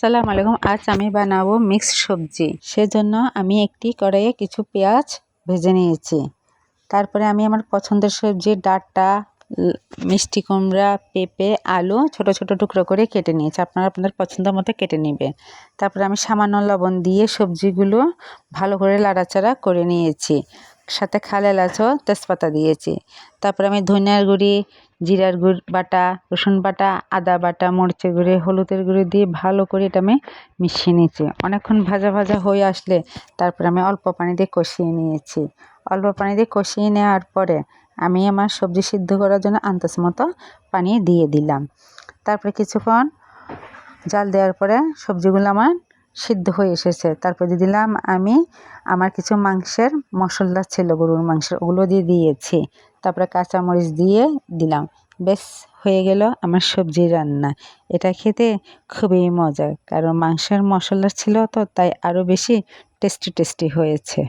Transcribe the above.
আসসালামু আলাইকুম। আজ আমি বানাবো মিক্সড সবজি। সেজন্য আমি একটি কড়াইয়ে কিছু পেঁয়াজ ভেজে নিয়েছি। তারপরে আমি আমার পছন্দের সবজি ডাঁটা মিষ্টি কুমড়া, পেঁপে, আলু ছোট ছোট টুকরো করে কেটে নিয়েছি। আপনারা আপনাদের পছন্দ মতো কেটে নেবে তারপরে আমি সামান্য লবণ দিয়ে সবজিগুলো ভালো করে লাড়াচাড়া করে নিয়েছি। সাথে খাল এলাচও তেজপাতা দিয়েছি। তারপরে আমি ধনিয়ার গুঁড়ি, জিরার গুড় বাটা, রসুন বাটা, আদা বাটা, মরিচের গুঁড়ি, হলুদের গুঁড়ি দিয়ে ভালো করে এটা আমি মিশিয়ে নিয়েছি। অনেকক্ষণ ভাজা ভাজা হয়ে আসলে তারপরে আমি অল্প পানি দিয়ে কষিয়ে নিয়েছি। অল্প পানি দিয়ে কষিয়ে নেওয়ার পরে আমি আমার সবজি সিদ্ধ করার জন্য আন্দাজ মতো পানি দিয়ে দিলাম। তারপরে কিছুক্ষণ জাল দেওয়ার পরে সবজিগুলো আমার সিদ্ধ হয়ে এসেছে। তারপর দিয়ে দিলাম আমি আমার কিছু মাংসের মশলা ছিল, গরুর মাংসের, ওগুলো দিয়ে দিয়েছি। তারপরে কাঁচামরিচ দিয়ে দিলাম। বেশ, হয়ে গেল আমার সবজি রান্না। এটা খেতে খুবই মজা, কারণ মাংসের মশলা ছিল তো, তাই আরও বেশি টেস্টি টেস্টি হয়েছে।